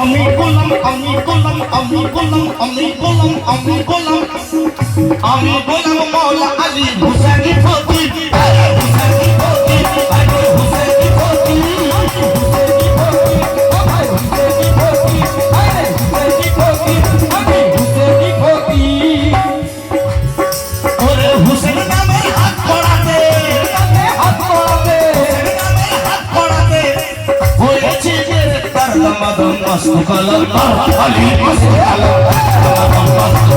আমি বললাম আমি বললাম আমি বললাম আমি বললাম মৌলা আলী হুসেনি ফতি দামাদম মস্ত কলম আলী মস্ত কলম দামাদম মস্ত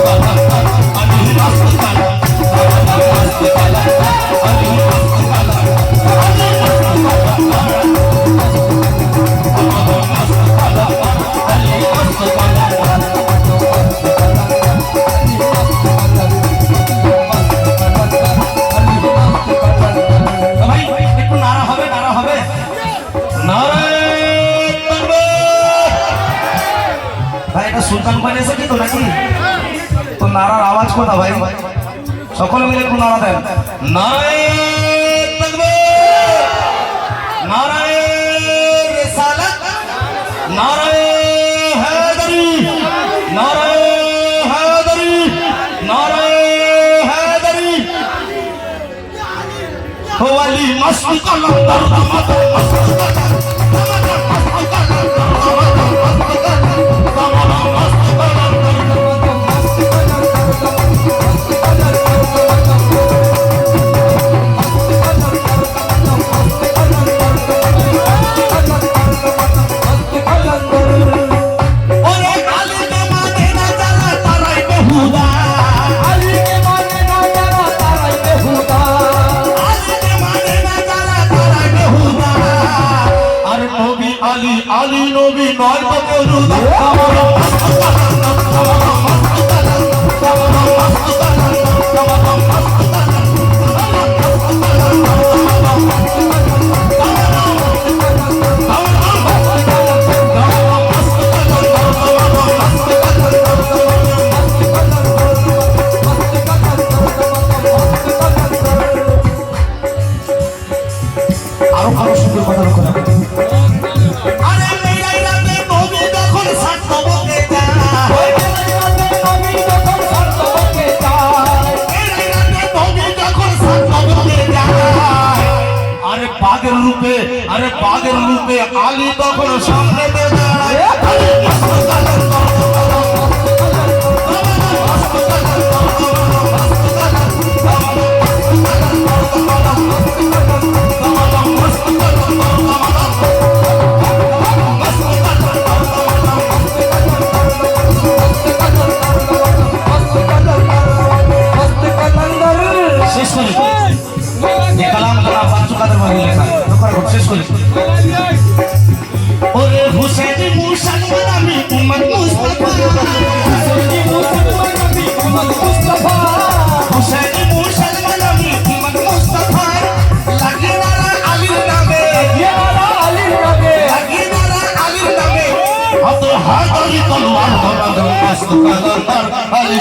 সুলতান ভাই এসেছে তো নাকি তো নাড়ার আওয়াজ কোথা ভাই সকলে মিলে একটু নাড়া দেন নারায় তাকবীর। নারায় রিসালাত নারায় হায়দারি নারায় হায়দারি নারায় হায়দারি ওয়ালি মস্ত কলম দরদ মত মস্ত কলম দরদ মস্ত কলম আলী আলী নবী নয় তো বেহুদা বাঘের রূপে আরে বাঘের রূপে আলী তখন সামনে দাঁড়ায় করি ওরে হুসেন মুসলমান আমি উম্মত মুস্তাফা। হুসেন মুসলমান আমি উম্মত মুস্তাফা। লাগে নারা আলীর নামে। লাগে নারা আলীর নামে। অত হাজারি তলোয়ার ধরা মস্ত কালার আলী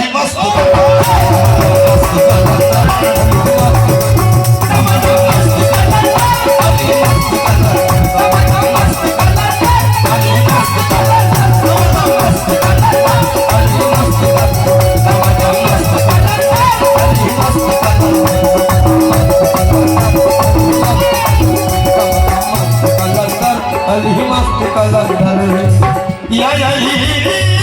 ही मस्त कलंदर या या ही